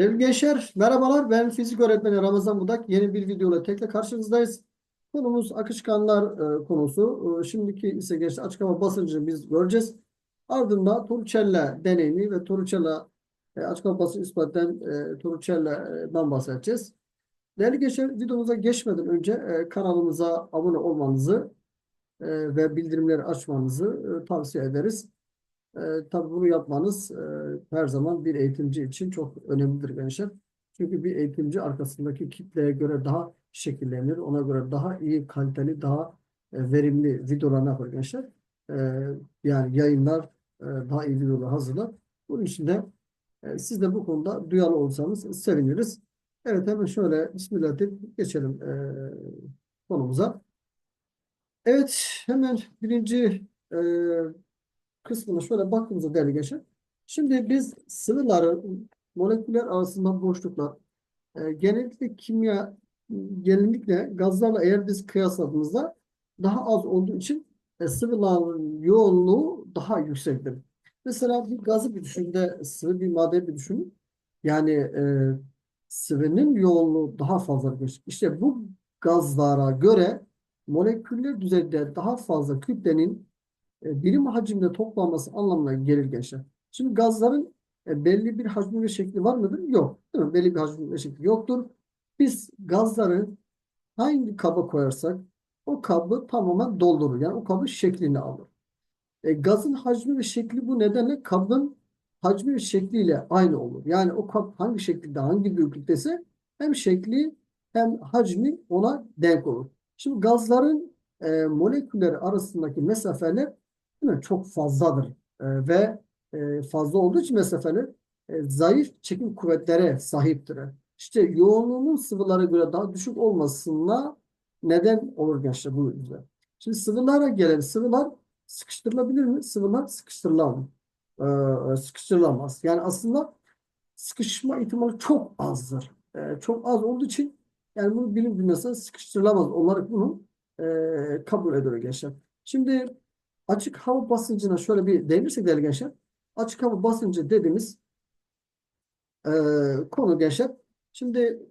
Sevgili gençler, merhabalar. Ben fizik öğretmeni Ramazan Budak. Yeni bir videoyla tekrar karşınızdayız. Konumuz akışkanlar e, konusu. E, şimdiki ise gençler açık hava basıncını biz göreceğiz. Ardından Torricelli deneyini ve Torricelli e, açık hava basıncı ispat eden e, Torricelli'den bahsedeceğiz. Değerli gençler, videomuza geçmeden önce e, kanalımıza abone olmanızı e, ve bildirimleri açmanızı e, tavsiye ederiz. E, tabii bunu yapmanız e, her zaman bir eğitimci için çok önemlidir gençler. Çünkü bir eğitimci arkasındaki kitleye göre daha şekillenir. Ona göre daha iyi, kaliteli, daha e, verimli videolar yapar gençler. E, yani yayınlar e, daha iyi videolar hazırlar. Bunun için de e, siz de bu konuda duyarlı olsanız seviniriz. Evet hemen şöyle Bismillah deyip geçelim e, konumuza. Evet hemen birinci e, kısmına şöyle baktığımızda değerli gençler. Şimdi biz sıvıların moleküller arasında boşluklar e, genellikle kimya genellikle gazlarla eğer biz kıyasladığımızda daha az olduğu için e, sıvıların yoğunluğu daha yüksektir. Mesela bir gazı bir düşünün de sıvı bir madde bir düşünün. Yani e, sıvının yoğunluğu daha fazladır. İşte bu gazlara göre moleküller düzeyde daha fazla kütlenin birim hacimde toplanması anlamına gelir gençler. Şimdi gazların e, belli bir hacmi ve şekli var mıdır? Yok. Değil mi? Belli bir hacmi ve şekli yoktur. Biz gazları hangi kaba koyarsak o kabı tamamen doldurur. Yani o kabı şeklini alır. E, gazın hacmi ve şekli bu nedenle kabın hacmi ve şekliyle aynı olur. Yani o kap hangi şekilde, hangi büyüklükteyse hem şekli hem hacmi ona denk olur. Şimdi gazların e, molekülleri arasındaki mesafeler mi? çok fazladır. E, ve e, fazla olduğu için mesafeler e, zayıf çekim kuvvetlere sahiptir. İşte yoğunluğunun sıvılara göre daha düşük olmasına neden olur gençler bu yüzden. Şimdi sıvılara gelelim. Sıvılar sıkıştırılabilir mi? Sıvılar sıkıştırılamaz. Ee, sıkıştırılamaz. Yani aslında sıkışma ihtimali çok azdır. Ee, çok az olduğu için yani bunu bilim dünyasında sıkıştırılamaz. Onlar bunu e, kabul ediyor gençler. Şimdi açık hava basıncına şöyle bir değinirsek değerli gençler. Açık hava basıncı dediğimiz e, konu gençler. Şimdi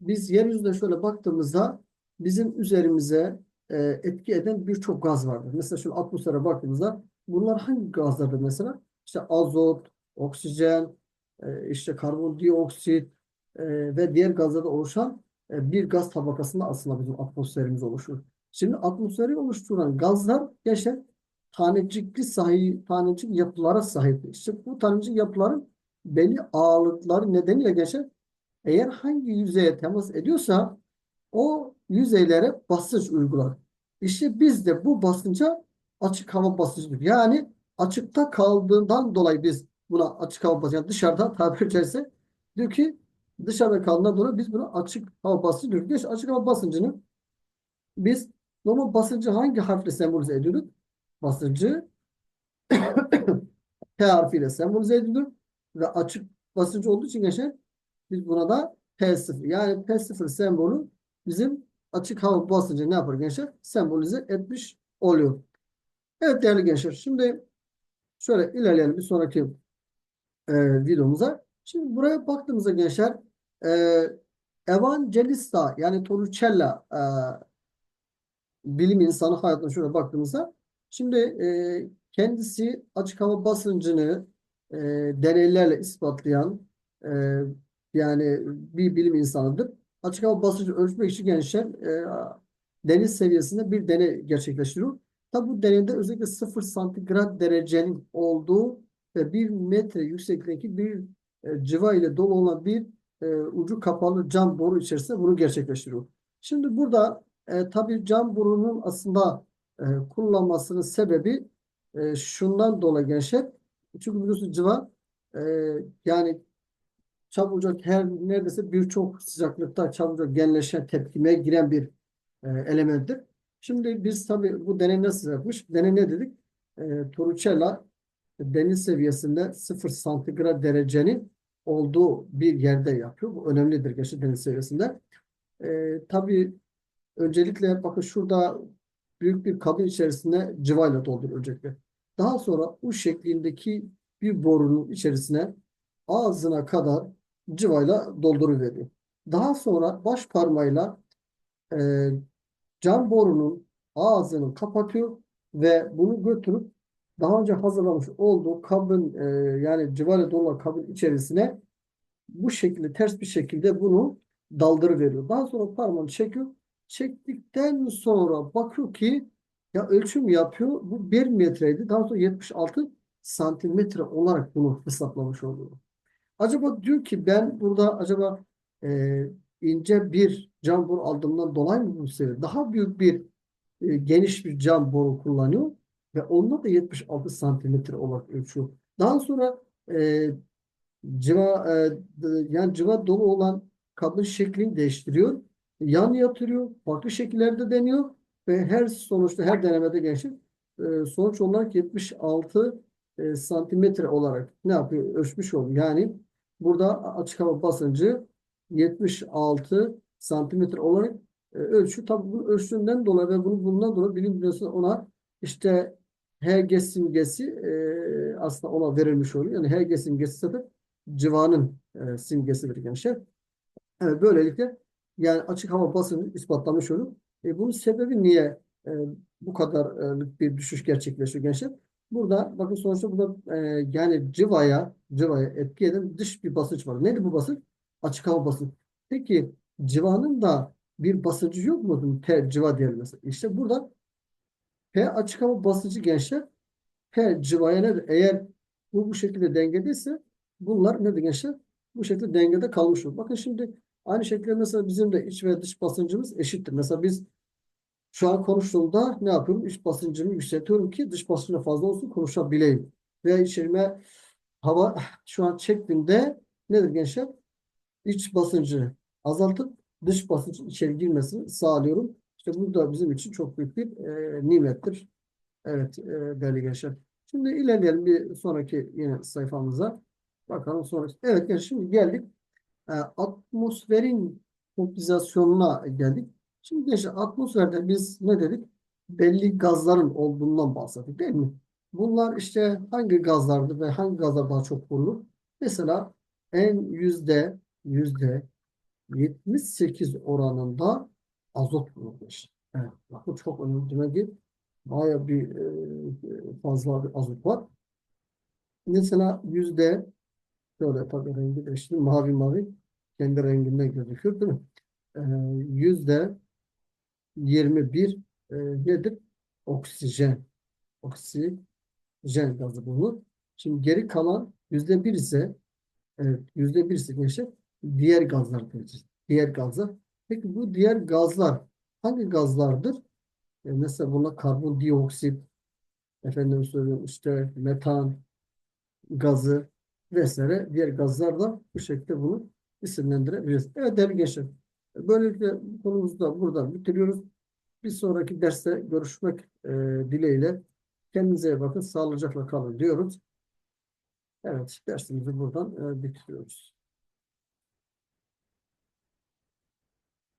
biz yeryüzüne şöyle baktığımızda bizim üzerimize e, etki eden birçok gaz vardır. Mesela şu atmosfere baktığımızda bunlar hangi gazlardır mesela? İşte azot, oksijen, e, işte karbondioksit e, ve diğer gazlarda oluşan e, bir gaz tabakasında aslında bizim atmosferimiz oluşur. Şimdi atmosferi oluşturan gazlar gençler tanecikli sahip, tanecik yapılara sahip. İşte bu tanecik yapıların belli ağırlıkları nedeniyle gençler eğer hangi yüzeye temas ediyorsa o yüzeylere basınç uygular. İşte biz de bu basınca açık hava basıncı yani açıkta kaldığından dolayı biz buna açık hava basıncı yani dışarıda tabiri caizse diyor ki dışarıda kaldığından dolayı biz buna açık hava basıncı diyoruz. Geç açık hava basıncını biz normal basıncı hangi harfle sembolize ediyoruz? Basıncı P harfiyle sembolize edilir ve açık basıncı olduğu için gençler biz buna da P0 yani P0 sembolü bizim açık hava basıncı ne yapar gençler? Sembolize etmiş oluyor. Evet değerli gençler şimdi şöyle ilerleyelim bir sonraki e, videomuza. Şimdi buraya baktığımızda gençler e, Evangelista yani Torricella e, bilim insanı hayatına şöyle baktığımızda şimdi e, kendisi açık hava basıncını e, deneylerle ispatlayan e, yani bir bilim insanıdır. Açık hava basıncı ölçmek için gençler e, deniz seviyesinde bir deney gerçekleştiriyor. Tabi bu deneyde özellikle 0 santigrat derecenin olduğu ve 1 metre yüksekliğindeki bir e, cıva ile dolu olan bir e, ucu kapalı cam boru içerisinde bunu gerçekleştiriyor. Şimdi burada e, tabii cam borunun aslında e, kullanmasının sebebi e, şundan dolayı gençler. Çünkü biliyorsunuz cıva e, yani çabucak her neredeyse birçok sıcaklıkta çabucak genleşen tepkimeye giren bir e, elementtir. Şimdi biz tabii bu deney nasıl yapmış? Deney ne dedik? E, Torricella deniz seviyesinde 0 santigrat derecenin olduğu bir yerde yapıyor. Bu önemlidir gerçi deniz seviyesinde. E, tabii öncelikle bakın şurada büyük bir kabın içerisine cıvayla dolduruyor öncelikle. Daha sonra U şeklindeki bir borunun içerisine ağzına kadar cıvayla dolduruveriyor. Daha sonra baş parmağıyla e, cam borunun ağzını kapatıyor ve bunu götürüp daha önce hazırlamış olduğu kabın e, yani cıvayla dolu kabın içerisine bu şekilde ters bir şekilde bunu daldırıveriyor. Daha sonra parmağını çekiyor. Çektikten sonra bakıyor ki ya ölçüm yapıyor. Bu 1 metreydi. Daha sonra 76 santimetre olarak bunu hesaplamış oluyor. Acaba diyor ki ben burada acaba e, ince bir cam boru aldığımdan dolayı mı bu sefer daha büyük bir e, geniş bir cam boru kullanıyor ve onda da 76 santimetre olarak ölçüyor. Daha sonra e, civa e, yani civa dolu olan kabın şeklini değiştiriyor. Yan yatırıyor. Farklı şekillerde deniyor ve her sonuçta her denemede gençler sonuç olarak 76 e, santimetre olarak ne yapıyor? Ölçmüş oluyor. Yani burada açık hava basıncı 76 santimetre olarak e, ölçü. Tabii bu ölçtüğünden dolayı ve bunu bundan dolayı bilim dünyası ona işte Hg simgesi e, aslında ona verilmiş oluyor. Yani Hg simgesi zaten civanın e, simgesidir gençler. Evet, böylelikle yani açık hava basıncı ispatlamış olur. E, bunun sebebi niye e, bu kadarlık bir düşüş gerçekleşiyor gençler? Burada bakın sonuçta burada e, yani civaya civaya etki eden dış bir basınç var. Nedir bu basınç? Açık hava basıncı. Peki civanın da bir basıncı yok mu? T civa diyelim mesela. İşte burada P açık hava basıncı gençler P civaya nedir? Eğer bu bu şekilde dengedeyse bunlar nedir gençler? Bu şekilde dengede kalmış olur. Bakın şimdi aynı şekilde mesela bizim de iç ve dış basıncımız eşittir. Mesela biz şu an konuştuğumda ne yapıyorum? İç basıncımı yükseltiyorum ki dış basıncı fazla olsun konuşabileyim. Veya içerime hava şu an çektiğimde nedir gençler? İç basıncı azaltıp dış basıncın içeri girmesini sağlıyorum. İşte bu da bizim için çok büyük bir e, nimettir. Evet e, değerli gençler. Şimdi ilerleyelim bir sonraki yine sayfamıza. Bakalım sonra. Evet gençler şimdi geldik. E, atmosferin kompozisyonuna geldik. Şimdi gençler atmosferde biz ne dedik? Belli gazların olduğundan bahsettik değil mi? Bunlar işte hangi gazlardı ve hangi gazlar daha çok bulunur? Mesela en yüzde yüzde 78 oranında azot bulunmuş. Evet, bak bu çok önemli. Demek ki baya bir e, fazla bir azot var. Mesela yüzde şöyle tabii rengi değiştirdim. Mavi mavi kendi renginden gözüküyor değil mi? Ee, Yüzde 21 e, nedir? Oksijen. Oksijen gazı bulunur. Şimdi geri kalan yüzde bir ise yüzde bir ise gençler diğer gazlar diyeceğiz. Diğer gazlar. Peki bu diğer gazlar hangi gazlardır? E, mesela buna karbondioksit, efendim söylüyorum işte metan gazı vesaire diğer gazlar da bu şekilde bunu isimlendirebiliriz. Evet değerli gençler. Böylelikle konumuzu da burada bitiriyoruz. Bir sonraki derste görüşmek e, dileğiyle. Kendinize bakın. Sağlıcakla kalın diyoruz. Evet dersimizi buradan e, bitiriyoruz.